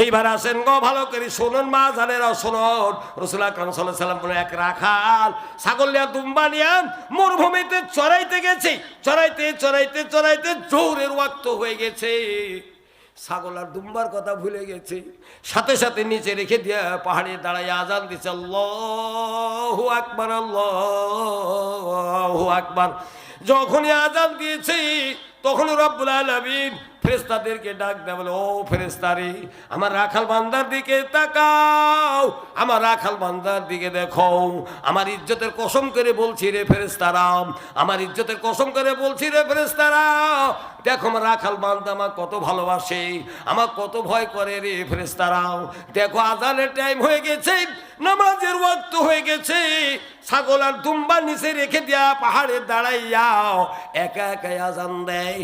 এইবার আসেন গো, ভালো করে শুনুন মা জানেরা শুনুন। রসুল আকরম সাল্লাম বলে এক রাখাল, ছাগল নিয়ে দুম্বা নিয়ে মরুভূমিতে চড়াইতে গেছে, চড়াইতে চড়াইতে চড়াইতে জোরের ওয়াক্ত হয়ে গেছে। ছাগল আর দুম্বার কথা ভুলে গেছে। সাথে সাথে নিচে রেখে দিয়ে পাহাড়ে দাঁড়ায় আজান দিছে, আল্লাহ আকবার আল্লাহ আকবার। যখনই আজান দিয়েছে তখন রব্বুল আলমিন ফেরেস্তাদেরকে ডাক দেয় বলে, ও ফেরেস্তারি আমার রাখাল বান্দার দিকে তাকাও, আমার রাখাল বান্দার দিকে দেখো, আমার ইজ্জতের কসম করে বলছি রে ফেরেস্তারাম আমার ইজ্জতের কসম করে বলছি রে ফেরেস্তারা দেখো আমার রাখাল বান্ধ আমার কত ভালোবাসে, আমার কত ভয় করে রে ফেরেস্তারাও দেখো আজানের টাইম হয়ে গেছে, নামাজের ওয়াক্ত হয়ে গেছে, ছাগল আর দুম্বা নিচে রেখে দেয়া পাহাড়ে দাঁড়াইয়াও। একা একা আজান দেয়,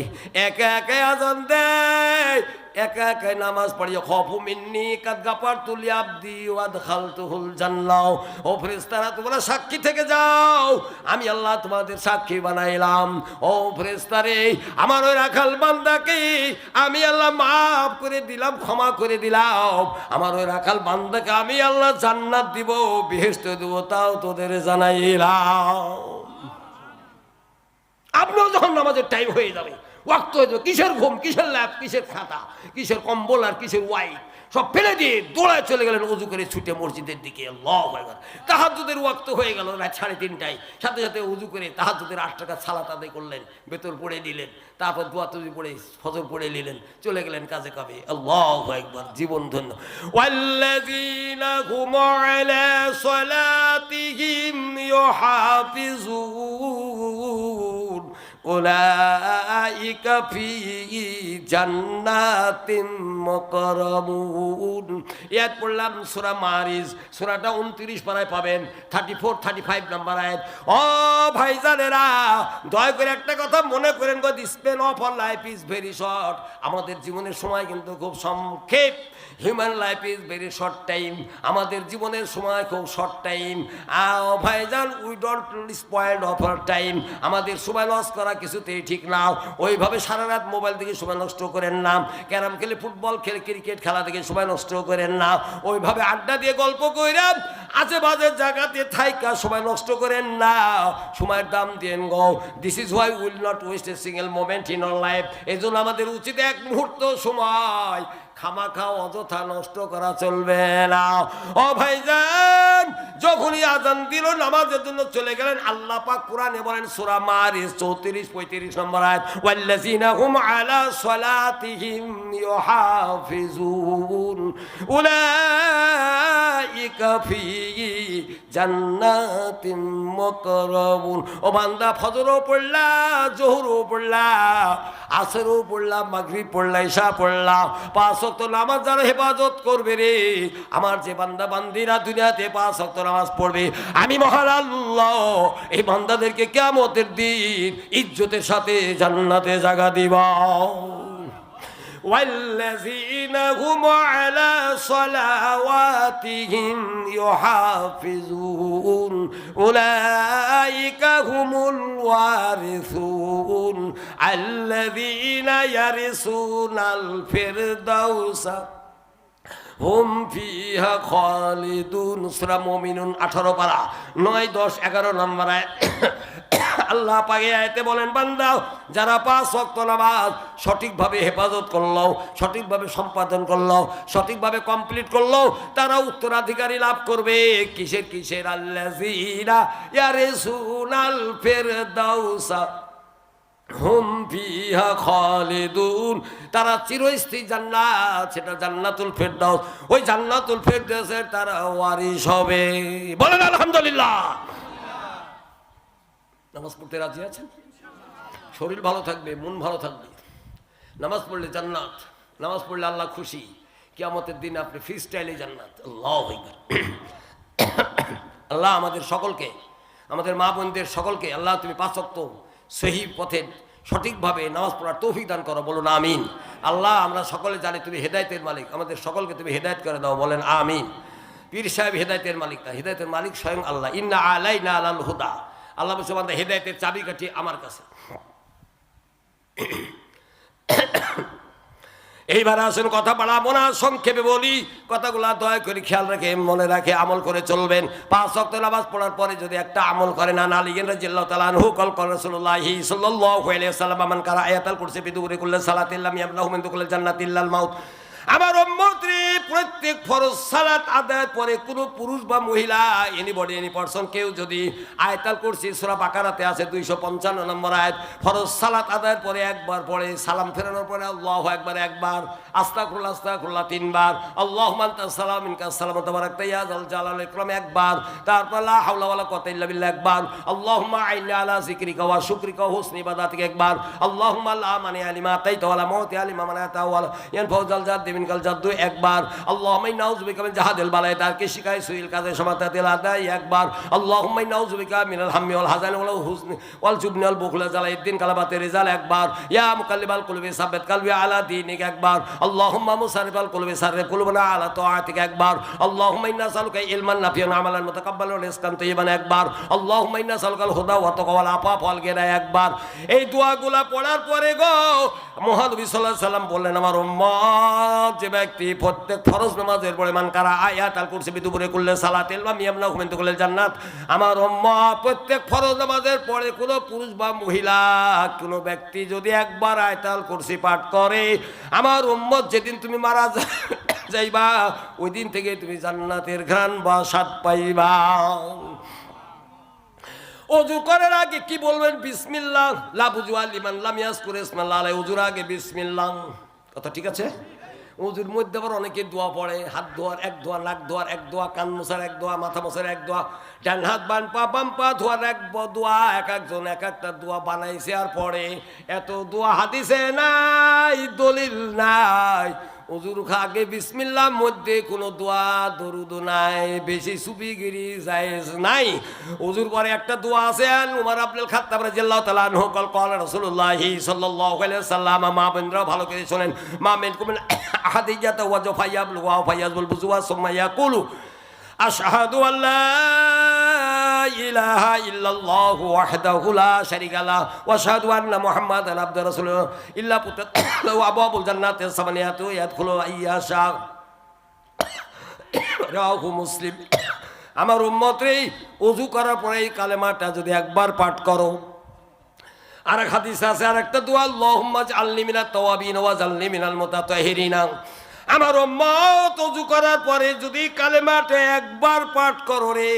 একা একা আজান দেয়। একা একাই নামাজ পড়িয়ে খফু মিন্নি কাদ গাপার তুলি আব্দি ওয়াদ খাল তুহুল জান্নাও ও ফেরেস্তারা তোমরা সাক্ষী থেকে যাও। আমি আল্লাহ তোমাদের সাক্ষী বানাইলাম। ও ফেরেস্তারে আমার ওই রাখাল বান্দাকে আমি আল্লাহ মাফ করে দিলাম, ক্ষমা করে দিলাম। আমার ওই রাখাল বান্দাকে আমি আল্লাহ জান্নাত দিব বেহেস্ত দেব, তাও তোদের জানাইলাম। আপনিও যখন নামাজের টাইম হয়ে যাবে ওয়াক্ত হয়ে যাবে কিসের ঘুম? কিসের ল্যাপ? কিসের খাতা? কিসের কম্বল আর কিসের ওয়াইফ সব ফেলে দিয়ে দৌড়ায় চলে গেলেন অজু করে ছুটে মসজিদের দিকে। লয় তাহাজুদের ওয়াক্ত হয়ে গেল রাত সাড়ে তিনটায়। সাথে সাথে উজু করে তাহাজুদের আট টাকা ছালা তাদে করলেন। বেতন পড়ে নিলেন। তারপর দোয়া তুজি পড়ে, ফজর পড়ে নিলেন। চলে গেলেন কাজে কাবে আল্লাহ একবার জীবন ধন্য। ওয়াল্লাযীনা উলাইকা ফি জান্নাতিন মুকরামুন। ইয়াত পড়লাম সূরা মারিজ। সূরাটা 29 পারায় পাবেন। 34 35 নাম্বার আয়াত। ও ভাইজানেরা, দয়া করে একটা কথা মনে করেন গো this of on life is very short আমাদের জীবনের সময় কিন্তু খুব সংক্ষেপ। Human life is very short time আমাদের জীবনের সময় খুব শর্ট টাইম ভাইজান we don't spoil of our time আমাদের সময় লস করা কিছুতেই ঠিক না। ওইভাবে সারা রাত মোবাইল থেকে সময় নষ্ট করেন না। ক্যারাম খেলে ফুটবল খেলে ক্রিকেট খেলা থেকে সময় নষ্ট করেন না। ওইভাবে আড্ডা দিয়ে গল্প কইরাম আজে বাজে জায়গাতে থাইকা সময় নষ্ট করেন না। সময়ের দাম দিয়েন গো। This is why will not waste a single moment in our life এই আমাদের উচিত এক মুহূর্ত সময়। খামাখা অযথা নষ্ট করা চলবে না। ও ভাইজান, যখনই আজান দিল, নামাজের জন্য চলে গেলেন, আল্লাহ পাক কোরআনে বলেন সূরা মারিস 34 35 নম্বর আয়াত, ওয়াল্লাযিনা হুম আলা সালাতিহিম ইউহাফিজুন, উলাইকা ফি জান্নাতিন মুকরামুন ও বান্দা, ফজরও পড়লা, জোহরও পড়লা, আসরও পড়লা, মাগরিব পড়লা ঈশা পড়লা। পাঁচ ওয়াক্ত নামাজ যারা হেফাজত করবে রে, আমার যে বান্দা বান্দিরা দুনিয়াতে পাঁচ ওয়াক্ত নামাজ পড়বে, আমি মহান আল্লাহ, এই বান্দাদেরকে কেমতের দিন ইজ্জতের সাথে জান্নাতে জায়গা দিবা। والذين هم على صلواتهم يحافظون. أولئك هم الوارثون. الذين يرثون الفردوس হুম ফিহা খালিদুন, সূরা মুমিনুন 18 পারা 9 10 11 নম্বর। আয়াত আল্লাহ পাকে আয়াতে বলেন, বান্দা, যারা পাঁচ ওয়াক্ত নামাজ সঠিকভাবে হেফাজত করল, সঠিকভাবে সম্পাদন করল, সঠিকভাবে কমপ্লিট করল, তারা উত্তরাধিকারী লাভ করবে। কিসের কিসের? আল্লাযিনা ইয়ারিসুনাল ফিরদাউসা। হুম ফিহা খালিদুন। তারা চিরস্থায়ী জান্নাত, সেটা জান্নাতুল ফেরদাউস। ওই জান্নাতুল ফেরদাউসের তারা ওয়ারিশ হবে। বলেন আলহামদুলিল্লাহ। নামাজ পড়তে রাজি আছেন? শরীর ভালো থাকবে, মন ভালো থাকবে। নামাজ পড়লে জান্নাত, নামাজ পড়লে আল্লাহ খুশি। কিয়ামতের দিন আপনি ফ্রি স্টাইলে জান্নাত। আল্লাহ। আল্লাহ আমাদের সকলকে, আমাদের মা বোনদের সকলকে, আল্লাহ তুমি পাঁচক্ত সহি পথে সঠিকভাবে নামাজ পড়ার তৌফিক দান করো, বলুন আমিন। আল্লাহ, আমরা সকলে জানি তুমি হেদায়তের মালিক। আমাদের সকলকে তুমি হেদায়ত করে দাও, বলেন আমিন। পীর সাহেব হেদায়তের মালিক না, হেদায়তের মালিক স্বয়ং আল্লাহ। ইন্না আলাই না আলাল হুদা। আল্লাহ বান্দা, হেদায়তের চাবিকাঠি আমার কাছে। এইবার আসল কথা বলা না সংক্ষেপে বলি, কথাগুলা দয়া করে খেয়াল রেখে, মনে রাখে আমল করে চলবেন। পাঁচ অক্ট নামাজ পড়ার পরে যদি একটা আমল করে, না না লিগেন রাজিল্লাহ তাআলা আনহু, কল করে রাসূলুল্লাহি সাল্লাল্লাহু আলাইহি ওয়াসাল্লাম, মান কারা আয়াতাল কুরসি বিদুরে কুল্লি সালাতিল্লাম ইয়াবলাহু মিন দুকুল জান্নাতিল্লাল মাউত। আমার উম্মতরে প্রত্যেক ফরজ সালাত আদায় পরে কোনো পুরুষ বা মহিলা এনিবডি এনি পারসন কেউ যদি আয়াতাল কুরসি, সূরা বাকারাতে আছে 255 নম্বর আয়াত, ফরজ সালাত আদায়ের পরে একবার পরে সালাম ফেরানোর পরে আল্লাহু একবার একবার, আস্তাগফিরুল্লাহ আস্তাগফিরুল্লাহ তিনবার, আল্লাহুম্মা আনতাস সালাম মিনকাস সালাম ইয়া জাল জালাল একবার, তারপর লা হাওলা ওয়ালা একবার, আল্লাহুম্মা আইন্না আলা যিকরিকা ওয়া শুকরিকা ওয়া হুসনি ইবাদাতিকা একবার, আল্লাহুম্মা লা মানি আলিমা তাইতা ওয়ালা মাউতি আলিমা মানাতা ওয়ালা ইয়ানফাউ জাল জাদ দিমিন কাল জাদ্দু একবার আল্লাহুম্মা ইন্না নাউযু বিকা মিন জাহাদিল বালাই সুইল কাজে সমাতাতিল আদাই একবার। আল্লাহুম্মা ইন্না মিনাল হাম্মি ওয়াল জুবনি কালাবাতে একবার। ইয়া মুকাল্লিবাল আলা একবার। মুসারিফাল আলা একবার। নাসালুকা ইলমান নাফিয়ান আমালান মুতাকাব্বালান রিজকান তাইয়িবান, একবার। আল্লাহুম্মা ইন্না নাসালুকাল হুদা একবার। এই দোয়াগুলা পড়ার পরে গো, মহানবী সাল্লাল্লাহু আলাইহি সাল্লাম বললেন, আমার উম্মত যে ব্যক্তি প্রত্যেক ফরজ নামাজের পরে মান কারা আয়াত আল কুরসি বিদুপুরে করলে সালাতেল বা মিয়ামনা হুমেন করলে জান্নাত। আমার প্রত্যেক ফরজ নামাজের পরে কোনো পুরুষ বা মহিলা, কোনো ব্যক্তি যদি একবার আয়াতাল কুরসি পাঠ করে, আমার উম্মত যেদিন তুমি মারা যাইবা ওই দিন থেকে তুমি জান্নাতের ঘ্রাণ বা স্বাদ পাইবা। অজু করার আগে কি বলবেন? বিসমিল্লাহ। লা বুজুয়া লিমান লাম ইয়াজকুর ইসমাল্লাহ অজুর আগে বিসমিল্লাহ। কথা ঠিক আছে? অজুর মধ্যে আবার অনেকে দোয়া পড়ে, হাত ধোয়ার, এক ধোয়া, নাক ধোয়ার, এক দোয়া কান মশার এক দোয়া মাথা মশার এক দোয়া ডান হাত বান, পা বাম, পা ধোয়ার, এক দোয়া, এক একজন এক একটা দোয়া বানাইছে আর পড়ে। এত দোয়া হাদিসে নাই, দলিল নাই। অজুর আগে বিসমিল্লার মধ্যে কোনো দোয়া দরুদ নাই, বেশি সুপিগিরি জায়েজ নাই। অজুর পরে একটা দোয়া আছে উমর আব্দুল খাত্তাব রাদিয়াল্লাহু তাআলা আনহু, কল কল রাসূলুল্লাহি সাল্লাল্লাহু আলাইহি সাল্লাম মা বেন্দ্র ভালো করে শুনেন, মা মেন কুমিন আহাদিয়াত ওয়া জাফায়াব ওয়া ফায়াজুল বুজুয়া সুম্মা ইয়াকুলু, আশহাদু আল্লা ইলাহা ইল্লাল্লাহু ওয়াহদাহু লা শারীকা ওয়া আশহাদু আন্না মুহাম্মাদান ইল্লা জান্নাতি সামানিয়াতু ইয়াদখুলু আইয়াশা রাহু মুসলিম। আমার উম্মতরে ওযু করার পরে এই কালেমাটা যদি একবার পাঠ করো। আর এক হাদিস আছে আর একটা দোয়া, আল্লাহুম্মা জাআলনি মিনাত তাওয়াবিন ওয়া জাআলনি মিনাল মুতাতাহিরিনা। আমার উম্মত ওযু করার পরে যদি কালেমাটা একবার পাঠ করো রে,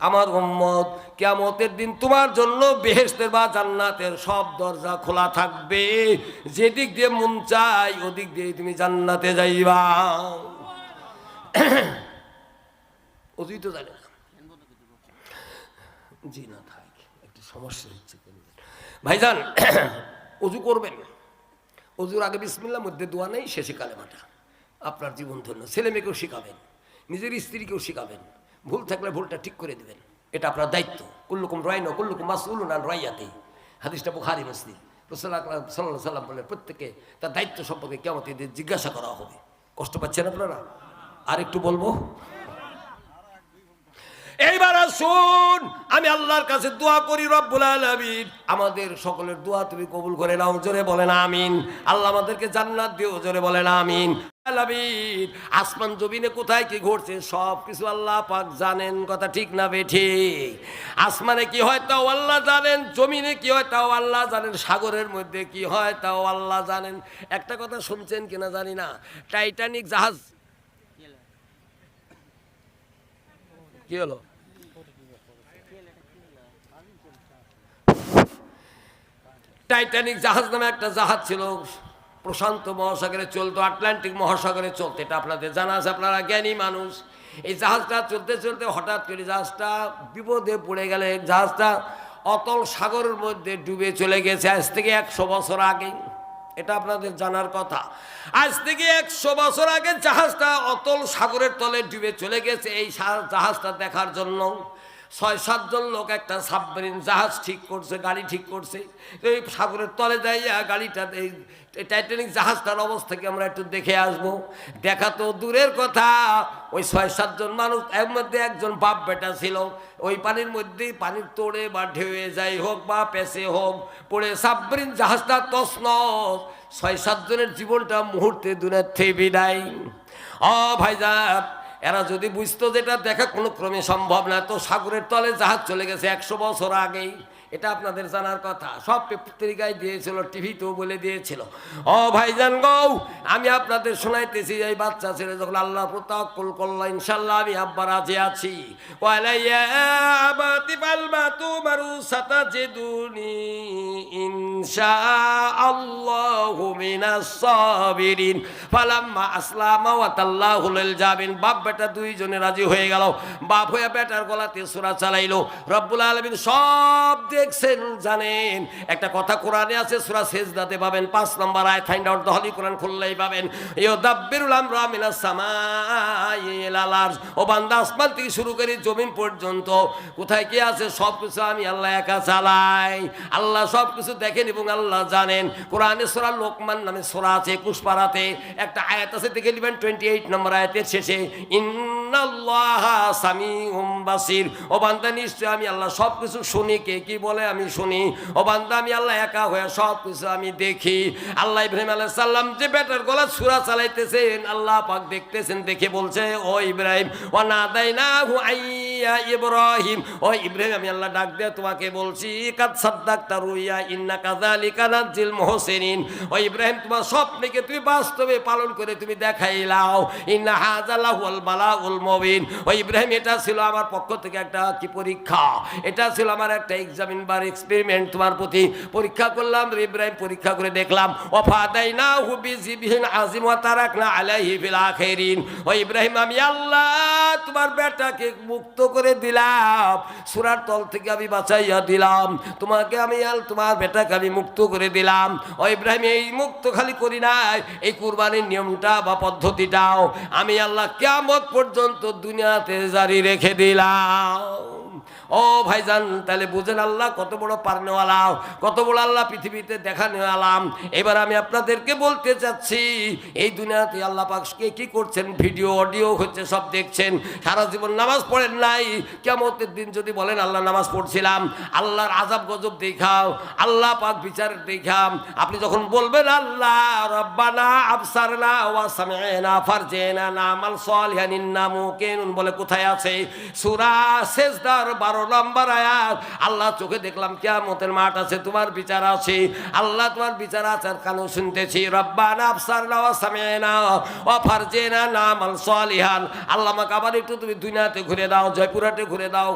আমার উম্মত, কিয়ামতের দিন তোমার জন্য বেহেশতের বা জান্নাতের সব দরজা খোলা থাকবে। যেদিক দিয়ে মন চাই ওদিক দিয়ে তুমি জান্নাতে যাইবা। অজুই তো জানে না। জি না, থাক, একটু সমস্যা হচ্ছে ভাইজান, অজু করবেন। অজুর আগে বিসমিল্লার মধ্যে দোয়া নেই, শেষে কালেমাটা। আপনার জীবন ধন্য। ছেলে মেয়েকেও শেখাবেন, নিজের স্ত্রীকেও শেখাবেন। ভুল থাকলে ভুলটা ঠিক করে দিবেন। এটা আপনার দায়িত্ব। কুল্লুকুম রাইন কুল্লুকুম মাসুল নান রাইয়াতে। হাদিসটা বুখারি, মুসলিম। রসুল্লাহ সাল্লাহ সাল্লাম বললেন প্রত্যেকে তার দায়িত্ব সম্পর্কে কেমন জিজ্ঞাসা করা হবে। কষ্ট পাচ্ছেন আপনারা? আর একটু বলব? এইবার আসুন, আমি আল্লাহর কাছে দোয়া করি রব্বুল আলামিন। আমাদের সকলের দোয়া তুমি কবুল করে নাও, জোরে বলেন আমিন। আল্লাহ আমাদেরকে জান্নাত দিও, জোরে বলেন আমিন। আসমান, জমিনে কোথায় কি ঘটছে সব কিছু আল্লাহ পাক জানেন, কথা ঠিক না বে ঠিক আসমানে কি হয় তাও আল্লাহ জানেন, জমিনে কি হয় তাও আল্লাহ জানেন, সাগরের মধ্যে কি হয় তাও আল্লাহ জানেন। একটা কথা শুনছেন কিনা জানি না। টাইটানিক জাহাজ। কি হলো? টাইটানিক জাহাজ নামে একটা জাহাজ ছিল। প্রশান্ত মহাসাগরে চলতো, আটলান্টিক মহাসাগরে চলতো। এটা আপনাদের জানা আছে, আপনারা জ্ঞানী মানুষ। এই জাহাজটা চলতে চলতে হঠাৎ করে জাহাজটা বিপদে পড়ে গেলে, জাহাজটা অতল সাগরের মধ্যে ডুবে চলে গেছে। আজ থেকে একশো বছর আগে। এটা আপনাদের জানার কথা। আজ থেকে একশো বছর আগে জাহাজটা অতল সাগরের তলে ডুবে চলে গেছে। এই জাহাজটা দেখার জন্য ছয়, সাতজন লোক একটা সাবমেরিন জাহাজ ঠিক করছে, গাড়ি ঠিক করছে। এই সাগরের তলে যাইয়া গাড়িটা, এই টাইটানিক জাহাজটার অবস্থাকে আমরা একটু দেখে আসব। দেখা তো দূরের কথা, ওই ছয়, সাতজন মানুষ, এর মধ্যে একজন বাপ বেটা ছিল। ওই পানির মধ্যেই পানির তোড়ে বা ঢেউয়ে যাই হোক বা পেছে হোক, পড়ে সাবমেরিন জাহাজটা তসনস ছয়, সাতজনের জীবনটা মুহূর্তে দুনিয়ার থেকে বিদায়। ও ভাইজান এরা যদি বুঝতো যেটা দেখা কোনো ক্রমে সম্ভব না, তো সাগরের তলে জাহাজ চলে গেছে একশো বছর আগেই। এটা আপনাদের জানার কথা। সব পত্রিকায় দিয়েছিল, টিভিতেও বলে দিয়েছিল। ও ভাইজান গৌ, আমি আপনাদের শোনাইতেছি এই বাচ্চা ছেলে যখন আল্লাহ প্রতাক্কুল করল ইনশাল্লাহ আমি আব্বার রাজে আছি। বাপ বেটা দুইজনে রাজি হয়ে বেটার গলাতে সূরা চালাইলো। রব্বুল আলামিন সব দেখছেন, জানেন? একটা কথা কোরআনে আছে, সূরা সেজদাতে পাবেন, পাঁচ নম্বর আয়াত ফাইন্ড আউট দহলি কোরআন খুললেই পাবেন। ইউদাব্বিরুল আমরা মিনাস সামাই ও বান্দা, আসমান থেকে শুরু করে জমিন পর্যন্ত, কোথায় কি আছে সব কিছু আমি আল্লাহ একা চালাই। আল্লাহ সব কিছু দেখেন এবং আল্লাহ জানেন। কোরআনে সোরা লোকমান নামে সোরা আছে পাড়াতে একটা আয়াত আছে, দেখে নেবেন টোয়েন্টি এইট নম্বর আয়াতের শেষে। ইন্নাল্লাহ সামিউম বাসির। ও বান্দা নিশ্চয় আমি আল্লাহ সব কিছু শুনি, কে কি বলে? আমি শুনি। ও বান্দা, আমি আল্লাহ একা হয়ে সব কিছু আমি দেখি। আল্লাহ ইব্রাহিম আলাহ সাল্লাম যে বেটার গলা সুরা চালাইতেছেন, আল্লাহ পাক দেখতেছেন, দেখে বলছে, ও ইব্রাহিম ও না দেয় না হু আইয়া ইব্রাহিম। ও ইব্রাহিম, আমি আল্লাহ ডাক দিয়ে তোমাকে বলছি, কাদ সাদ্দাক তারুইয়া ইন্না কাযালিকা নাজিল মুহসিনিন। ও ইব্রাহিম, তোমার স্বপ্নকে তুমি বাস্তবে পালন করে তুমি দেখাইলাও ইন্না হাযালাহুল বালাউল মুবিন। ও ইব্রাহিম, এটা ছিল আমার পক্ষ থেকে একটা কি পরীক্ষা? এটা ছিল আমার একটা এক্সামিন বার এক্সপেরিমেন্ট তোমার প্রতি পরীক্ষা করলাম ইব্রাহিম পরীক্ষা করে দেখলাম ও ফাদাইনা হু বিজিবিহিন আজিম ওয়া তারাকনা আলাইহি ফিল আখিরিন। ও ইব্রাহিম, আমি আল্লাহ তোমার বেটাকে মুক্ত করে দিলাম, সুরার তল থেকে আমি বাঁচাইয়া দিলাম, তোমাকে আমি আল, তোমার বেটাকে আমি মুক্ত করে দিলাম। ও ইব্রাহিম, এই মুক্ত খালি করি নাই, এই কুরবানির নিয়মটা বা পদ্ধতিটাও আমি আল্লাহ কেমত পর্যন্ত দুনিয়াতে জারি রেখে দিলাম। ও ভাইজান, তাহলে বুঝেন আল্লাহ কত বড় পারনেওয়ালা, কত বড় আল্লাহ পৃথিবীতে দেখা নেওয়ালাম এবার আমি আপনাদেরকে বলতে চাচ্ছি, এই দুনিয়াতে আল্লাহ পাককে কি করছেন? ভিডিও, অডিও হচ্ছে, সব দেখছেন। সারা জীবন নামাজ পড়েন নাই। কেমতের দিন যদি বলেন, আল্লাহ নামাজ পড়ছিলাম, আল্লাহর আজাব গজব দেখাও, আল্লাহ পাক বিচারের দেখাম। আপনি যখন বলবেন, আল্লাহ রব্বানা আবসারনা ওয়া সামি'না ফারজিনা, নামাল সালিহান ইন্না মুকিনুন বলে কোথায় আছে? সূরা সেজদার 12 নম্বর আয়াত। আল্লাহ চোখে দেখলাম কিয়ামতের মাঠ আছে, তোমার বিচার আছে। আল্লাহ তোমার বিচার আছে, আর কানে শুনতেছি, রব্বানা সামি'না ওয়া ফারজিনা নামাল সালিহান। আল্লাহ আমাকে আবার একটু তুমি দুনিয়াতে ঘুরে দাও ঘুরে দাও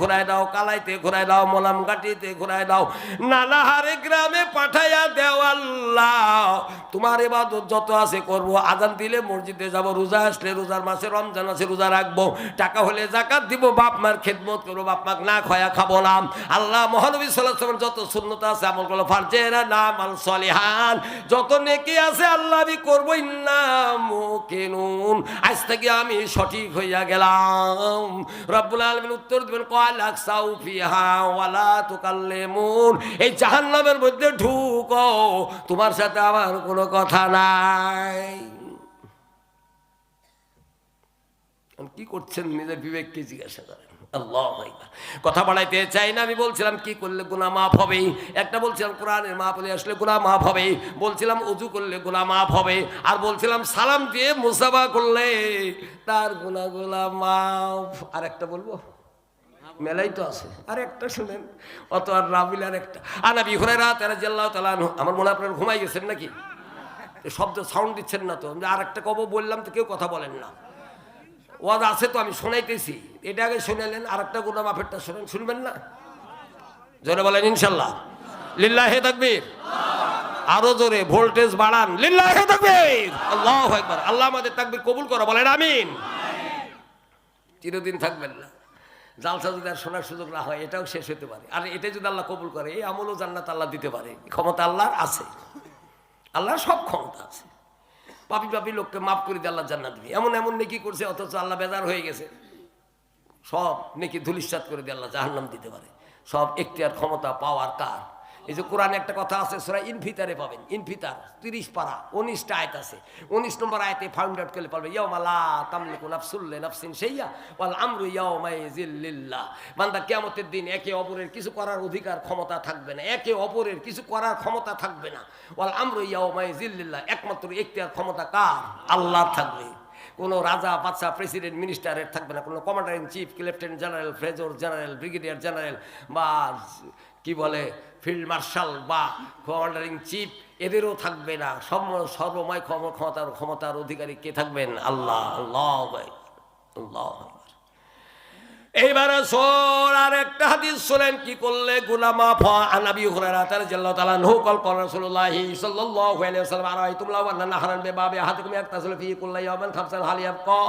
ঘুরায় দাও, কালাইতে ঘুরায় দাও, মলামঘাটিতে ঘুরায় দাও। নানাহারে গ্রামে পাঠাইয়া দেও আল্লাহ। তোমার এবাদত যত আছে করব, আজান দিলে মসজিদে যাব, রোজা আসলে রোজার মাসে রমজান আছে, রোজা রাখব, টাকা হলে জাকাত দিব, বাপ মার খেদমত করব বাপ মাক না খয়া খাব না। আল্লাহ মহানবী সাল্লাহ যত শূন্যতা আছে আমল করল, ফারজেরা নাম আল সলিহান, যত নেকি আছে আল্লাহ আমি করব ইন্নামুকিনুন আজ থেকে আমি সঠিক হইয়া গেলাম। রব্বুল আলমিন উত্তর দিবেন কয়ালাক সাউফিহা ওয়ালা তুকাল্লিমুন। এই জাহান্নামের মধ্যে ঢুকো, তোমার সাথে আমার কোনো কথা নাই। কি করছেন, নিজের বিবেককে জিজ্ঞাসা করেন। কথা বাড়াইতে চাই না, আমি বলছিলাম, কি করলে গুনাহ মাফ হবে? একটা বলছিলাম, কোরআনের মাফ হলে আসলে গুনাহ মাফ হবে। বলছিলাম, উজু করলে গুনাহ মাফ হবে। আর বলছিলাম, সালাম দিয়ে মুসাফা করলে তার গুনাহগুলা মাফ। আর একটা বলব? মেলাই তো আছে। আর একটা শুনেন, অত আর রাবিল আর একটা। আনাবি হুরাইরা তারা জাল্লাহ তালা আমার মনে আপনার ঘুমাই গেছেন নাকি? শব্দ সাউন্ড দিচ্ছেন না তো। আর একটা কব বললাম তো কেউ কথা বলেন না। ওয়াজ আছে তো আমি শোনাইতেছি। এটা আগে শুনালেন আর একটা গুণা মাফেরটা শোনেন, শুনবেন না? জোরে বলেন ইনশাল্লাহ লিল্লাহে তাকবীর। আরও জোরে, ভোল্টেজ বাড়ান। লিল্লাহে তাকবীর। আল্লাহু আকবার। আল্লাহ আমাদের তাকবীর কবুল করো, বলেন আমিন। চিরদিন থাকবেন না। জালসা যদি আর শোনার সুযোগ না হয়, এটাও শেষ হতে পারে। আর এটা যদি আল্লাহ কবুল করে, এই আমলও জান্নাত আল্লাহ দিতে পারে। ক্ষমতা আল্লাহর আছে। আল্লাহর সব ক্ষমতা আছে। পাপি পাপি লোককে মাফ করে দিয়ে আল্লাহ জান্নাত দিবে। এমন এমন নেকি করছে, অথচ আল্লাহ বেজার হয়ে গেছে। সব নেকি ধুলিশ্বাত করে দিয়ে আল্লাহ জাহান্নাম দিতে পারে। সব এখতিয়ার ক্ষমতা পাওয়ার কার? এই যে কোরআনে একটা কথা আছে, সুরা ইনফিতারে পাবেন, ইনফিতার, তিরিশ পারা, উনিশটা আয়ত আছে। উনিশ নম্বর আয়তে ফাউন্ড আউট করলে পারবে, ইয়াউমা লা তামলিকু নাফসুল লিনাফসিন সেইয়া ওয়াল আমরু ইয়াউমা ইযিল লিল্লাহ। বান্দা কিয়ামতের দিন একে অপরের কিছু করার অধিকার ক্ষমতা থাকবে না, একে অপরের কিছু করার ক্ষমতা থাকবে না। ওয়াল আমরু ইয়াউমা ইযিল লিল্লাহ, একমাত্র ইখতিয়ার ক্ষমতা কার? আল্লাহ থাকবে। কোনো রাজা বাদশাহ প্রেসিডেন্ট মিনিস্টারের থাকবে না, কোনো commander in chief, lieutenant general, phasor general, brigadier general বা কি বলে ফিল্ড মার্শাল বা কমান্ডার চিফ এদেরও থাকবে না। সম- সর্বময় ক্ষম- ক্ষমতার ক্ষমতার অধিকারী কে থাকবেন? আল্লাহ আল্লাহ আল্লাহ। এইবারে সোর, আর একটা হাদিস শুনেন, কি করলে? গুলামা ফা আনাবি হুরায়রা তার জাল্লাহু তাআলা নহু কল কল রাসূলুল্লাহ সাল্লাল্লাহু আলাইহি ওয়াসাল্লাম, আর আইতুম লাউ আন্না নাহরান বিবাবি হাদিকুম ইয়াকতাসিলু ফি কুল্লি ইয়াওমিন খামসান হাল ইয়াবকা,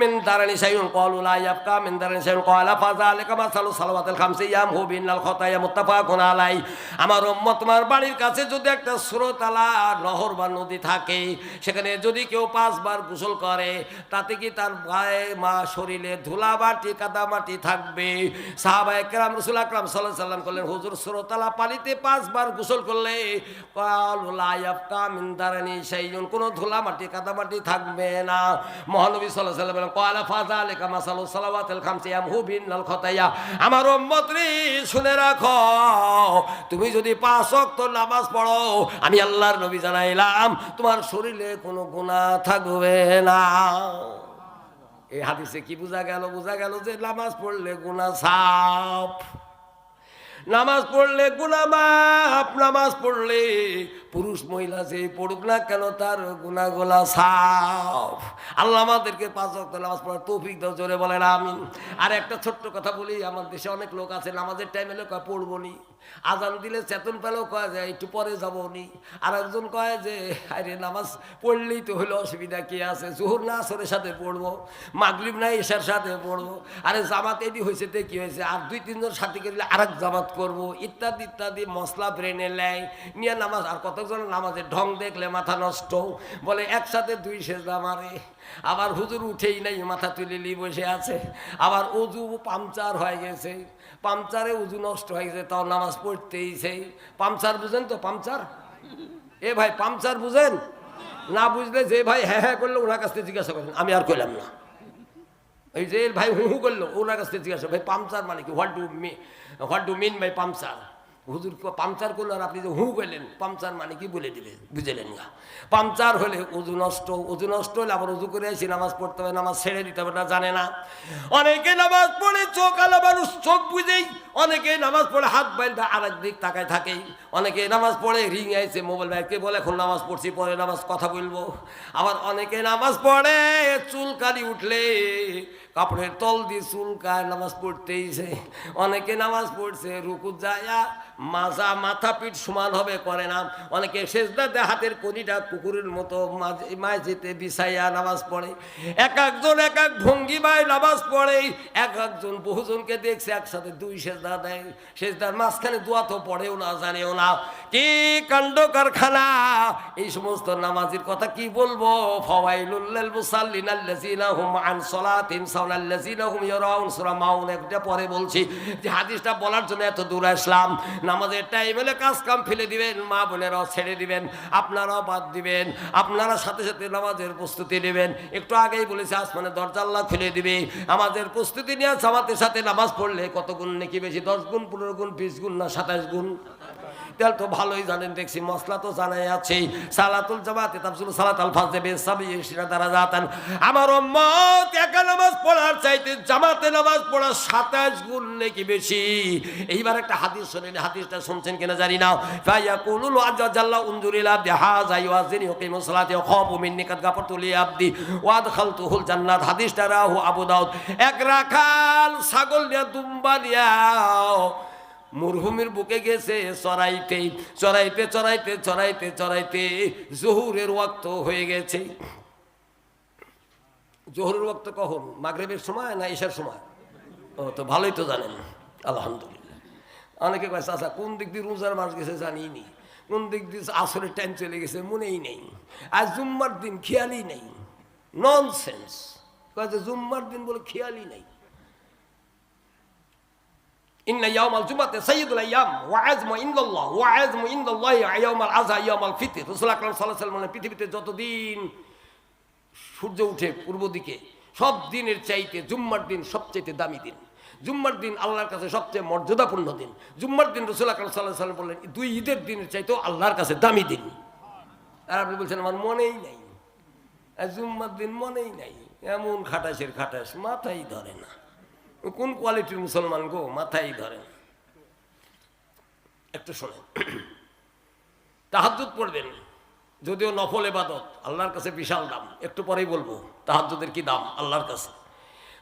মিন দারানি শাইউন ক্বালু লা ইয়াবকা, মিন দারানি শাইউন ক্বালা ফাযালিকা মাসালু সালাওয়াতিল খামসি ইয়ামহু বিনাল খাতায়া মুত্তাফাকুন আলাই আমার উম্মত, তোমার বাড়ির কাছে যদি একটা স্রোতালা নহর বা নদী থাকে, সেখানে যদি কেউ পাঁচবার গোসল করে, তাতে কি তার গায়ে, মা শরীরে ধুলা বাটি, কাদা মাটি থাকবে। সাহাবা একরাম রসুল আকরাম সাল্লাহ সাল্লাম করলেন হুজুর, স্রোতালা পানিতে পাঁচবার গোসল করলে কামিন্দারানি সেইজন কোনো ধুলা মাটি থাকবে না। মহানবী সাল্লাহ সাল্লাম বলেন কয়লা ফাজা লেখা মাসালু সালাওয়াতুল খামসিয়াম হুবিন লাল খতাইয়া। আমার উম্মত রে শুনে রাখো, তুমি যদি পাঁচ নামাজ পড়ো, আমি আল্লাহর নবী জানাইলাম, তোমার শরীরে কোনো গুণা থাকবে না। এই হাদিসে কি বোঝা গেল? বোঝা গেল যে নামাজ পড়লে গুনাহ সাফ। নামাজ পড়লে গুনাহ মাপ নামাজ পড়লে পুরুষ মহিলা যে পড়ুক না কেন তার গুনাহগুলা সাফ। আল্লাহ আমাদেরকে পাঁচ ওয়াক্ত নামাজ পড়ার তৌফিক দাও, জোরে বলেন, আমিন। আর একটা ছোট্ট কথা বলি, আমার দেশে অনেক লোক আছে, নামাজের টাইমে লোক কয় পড়ব নি। আজান দিলে চেতন পেলেও কয় যে, একটু পরে যাব নি। আর একজন কয় যে, আরে নামাজ পড়লেই তো হলো অসুবিধা, কি আছে? জোহর না আসরের সাথে পড়ব, মাগরিব না ঈশার সাথে পড়ব। আরে জামাত এদি হয়েছে তে কি হয়েছে আর দুই তিনজন সাথে করলে আর এক জামাত করব। ইত্যাদি ইত্যাদি মশলা ব্রেনে নেয় নিয়ে নামাজ, আর কতজন নামাজের ঢং দেখলে মাথা নষ্ট? বলে, একসাথে দুই সেজদা মারে। আবার হুজুর উঠেই নাই, মাথা তুলে লি বসে আছে। আবার উজু পাংচার হয়ে গেছে। পাংচারে উজু নষ্ট হয়ে গেছে, তাও নামাজ পড়তেই সেই পামচার বুঝেন তো, পামচার? এ ভাই, পামচার বুঝেন? না বুঝলে যে ভাই হ্যাঁ হ্যাঁ করল, ওনার কাছ থেকে জিজ্ঞাসা করেন আমি আর করলাম না। এই যে ভাই হু হু করল, ওনার কাছ থেকে জিজ্ঞাসা ভাই, পামচার মানে কি? What do me what do mean ভাই পাংচার হুজুর পাংচার করল আর আপনি যে হু করলেন, পাংচার মানে কি বলে দিবে, বুঝলেন না পাংচার হলে উজু নষ্ট উজু নষ্ট হলে আবার উজু করে এসে নামাজ পড়তে হবে, নামাজ ছেড়ে দিতে হবে না, জানে না। অনেকে নামাজ পড়ে চোখ আলো মানুষ, চোখ বুঝেই। অনেকে নামাজ পড়ে হাত বাইন্দা আর এক দিক তাকায় থাকে। অনেকে নামাজ পড়ে রিং আইছে, মোবাইল ব্যাগকে বলে এখন নামাজ পড়ছি, পরে নামাজ কথা বলব। আবার অনেকে নামাজ পড়ে চুলকানি উঠলে কাপড়ের তল দিয়ে চুলকায় নামাজ পড়তেইছে অনেকে নামাজ পড়ছে, রুকু যায়া মাজা মাথা পিঠ সমান হবে, করে না। অনেকে শেষদাতে হাতের কনিটা কুকুরের মতো মাঝেতে বিছাইয়া নামাজ পড়ে। এক একজন, এক এক ভঙ্গিমায় নামাজ পড়ে। এক একজন বহুজনকে দেখছে, একসাথে দুই সেজদা দেয়। সেজদার মাঝখানে দোয়া তো পড়েও না, জানেও না। কি কাণ্ড কারখানা? এই সমস্ত নামাজের কথা কি বলব? ফওয়াইলুল মুসাল্লিন আল্লাযিনা একটা পরে বলছি যে হাদিসটা বলার জন্য এত দূর আসলাম। নামাজের টাইম হলে কাজ কাম ফেলে দিবেন, মা বোনেরাও ছেড়ে দিবেন, আপনারাও বাদ দিবেন, আপনারা সাথে সাথে নামাজের প্রস্তুতি নেবেন। একটু আগেই বলেছি আসমানের দরজা আল্লাহ খুলে দিবে। আমাদের প্রস্তুতি নিয়ে জামাতের সাথে নামাজ পড়লে কত গুণ নাকি বেশি, দশ গুণ, পনেরো গুণ, বিশ গুণ না সাতাশ গুণ? তেল তো ভালোই জানেন, দেখছি মশলা তো জানাই আছে। সালাতুল জামাতে তাফসিল সালাত আল ফাজে বে সাবি ইশরা দ্বারা জাতান আমার উম্মত একা নামাজ পড়ার চাইতে জামাতে নামাজ পড়া 27 গুণ নাকি বেশি। এইবার একটা হাদিস শুনেন, হাদিসটা শুনছেন কিনা জানি না। ফাইয়া কুলুল আজ্জা জাল্লা উনজুরিলা বিহাজা ইউয়াজিনি ওয়াকিমু সালাতি খাবু মিন্নি কাদ গাফরতু লি আবদি ওয়া আদখালতুহুল জান্নাত। হাদিসটা রাহু আবু দাউদ। এক রাখাল ছাগল নিয়ে দুম্বা নিয়া মরহুমের বুকে গেছে, চড়াইতে চড়াইতে চড়াইতে চড়াইতে চড়াইতে জহুরের ওয়াক্ত হয়ে গেছে। জহুরের ওয়াক্ত কখন? মাগরেবের সময় না ঈশার সময়? ও, তো ভালোই তো জানেন, আলহামদুলিল্লাহ। অনেকে কয়েছে আচ্ছা কোন দিক দিয়ে রোজার মাস গেছে জানি নি। কোন দিক দিয়ে আসরের টাইম চলে গেছে মনেই নেই। আর জুম্মার দিন খেয়ালই নেই। নন সেন্স কয়েছে জুম্মার দিন বলে খেয়ালই নেই। ইন্না ইয়াউমাল জুমাতে সাইয়্যিদুল আইয়াম ওয়া আযমু ইনদাল্লাহ ওয়া আযমু ইনদাল্লাহি ইয়াউমাল আযা ইয়াউমাল ফিতর রাসূল আকরাম সাল্লাল্লাহু আলাইহি পৃথিবীতে যতদিন সূর্য উঠে পূর্ব দিকে, সব দিনের চাইতে জুম্মার দিন সবচাইতে দামি দিন। জুম্মার দিন আল্লাহর কাছে সবচেয়ে মর্যাদাপূর্ণ দিন। জুম্মার দিন রসুল আকরাম সাল্লাহ সাল্লাম বললেন দুই ঈদের দিনের চাইতেও আল্লাহর কাছে দামি দিন। আর আপনি বলছেন, আমার মনেই নাই। জুম্মার দিন মনেই নাই। এমন খাটাসের খাটাস মাথাই ধরে না। কোন কোয়ালিটির মুসলমান গো? মাথায় ধরে একটু শোনেন। তাহাজ্জুদ পড়বেন। যদিও নফল এবাদত আল্লাহর কাছে বিশাল দাম। একটু পরেই বলব, তাহাজ্জুদের কি দাম? আল্লাহর কাছে।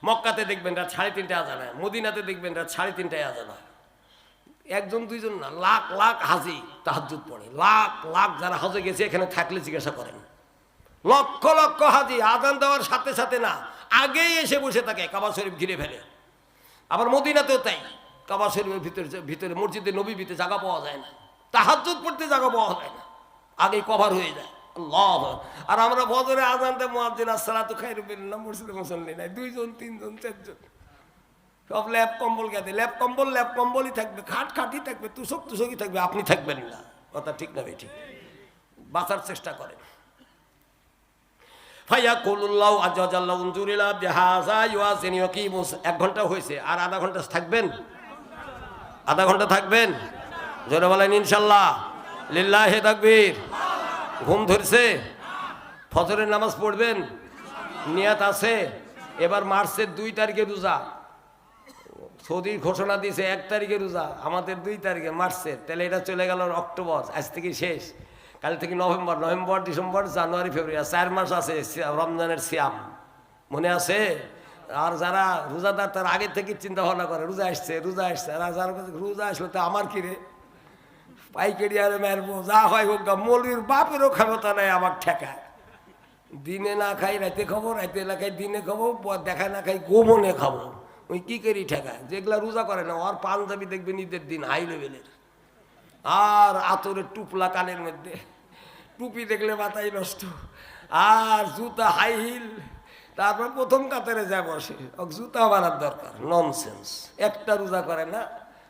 মক্কাতে দেখবেন রাত সাড়ে তিনটায় আজানা মদিনাতে দেখবেন রাত সাড়ে তিনটায় আজানা একজন, দুইজন না, লাখ লাখ হাজি তাহাজ্জুদ পড়ে। লাখ লাখ যারা হজে গেছে, এখানে থাকলে জিজ্ঞাসা করেন। লক্ষ লক্ষ হাজি আজান দেওয়ার সাথে সাথে না, আগেই এসে বসে থাকে, কাবা শরীফ ঘিরে ফেলে। আবার মদিনাতেও তাই। কাবা শরীফের ভিতরে ভিতরে মসজিদে ভিতরে জায়গা পাওয়া যায় না। তাহাজ্জুদ পড়তে জায়গা পাওয়া যায় না। আগে কভার হয়ে যায়। আর আমরা বদরে আজানতে মুয়াজ্জিন আসসালাতু খায়রুম মিনান্নাম মসজিদে মুসল্লি নাই। দুইজন, তিনজন, চারজন। সব ল্যাপ কম্বল গেছে ল্যাপ কম্বল ল্যাপ কম্বলই থাকবে। খাট খাটই থাকবে, তুষক তুষকই থাকবে। আপনি থাকবেন না। কথা ঠিক না ঠিক। বাঁচার চেষ্টা করেন। ফাইয়া কলুল্লাহ আজাল্লাহ উনজুরিল্লাহ জাহাজা ইউয়াসিন ইয়কিমুস এক ঘণ্টা হয়েছে, আর আধা ঘণ্টা থাকবেন? আধা ঘণ্টা থাকবেন? জোরে বলেন ইনশাল্লাহ। লিল্লাহে তাকবীর। ঘুম ধরছে। ফজরের নামাজ পড়বেন? নিয়াত আছে। এবার মার্চের দুই তারিখে রোজা। সৌদির ঘোষণা দিয়েছে, এক তারিখে রোজা। আমাদের দুই তারিখে মার্চের। তাহলে এটা চলে গেল অক্টোবর, আজ থেকে শেষ। কাল থেকে November November, December, January, February, চার মাস আছে রমজানের সিয়াম। মনে আছে? আর যারা রোজাদার, তার আগে থেকে চিন্তা ভাবনা করে, রোজা আসছে রোজা আসছে। আর যারা রোজা আসলে, তো আমার কি রে? পাইকারি আরে মারবো, যা হয় হোক মৌলির বাপেরও ক্ষমতা নাই আমার ঠেকায়। দিনে না খাই, রাতে খাব, রাতে না খাই, দিনে খাব দেখা না খাই গোমনে খাব। ওই কি করি ঠেকায়? যেগুলা রোজা করে না, ওর পাঞ্জাবি দেখবেন ঈদের দিন হাই লেভেলের আর আতরের টুপলা কানের মধ্যে। টুপি দেখলে মাথায় নষ্ট। আর জুতা হাই হিল তারপর প্রথম কাতারে যা বসে। জুতা বানার দরকার। ননসেন্স একটা রোজা করে না,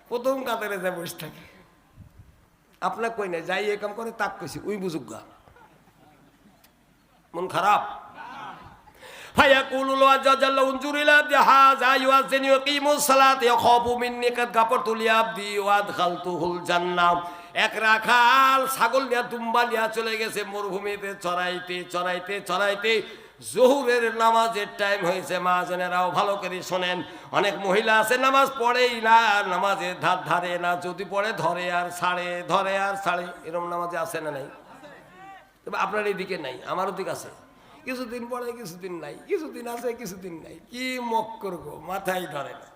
প্রথম কাতারে যা বসে থাকে। আপনার কই না যাই এ কাম করে, তাক কইছি। উই বুঝুক গা মন খারাপ? এক রাখাল ছাগল চলে গেছে মরুভূমিতে, চড়াইতে চড়াইতে চড়াইতে। জহুরের নামাজের টাইম হয়েছে মহাজনেরাও ভালো করে শোনেন। অনেক মহিলা আছে, নামাজ পড়েই না নামাজের ধার ধারে না, যদি পড়ে ধরে আর ছাড়ে, ধরে আর ছাড়ে। এরকম নামাজে আছে না নাই? আপনার আপনার এদিকে নাই, আমারও দিক আছে। কিছুদিন পরে কিছুদিন নাই কিছুদিন আছে কিছুদিন নাই। কি মক করব মাথায় ধরে না।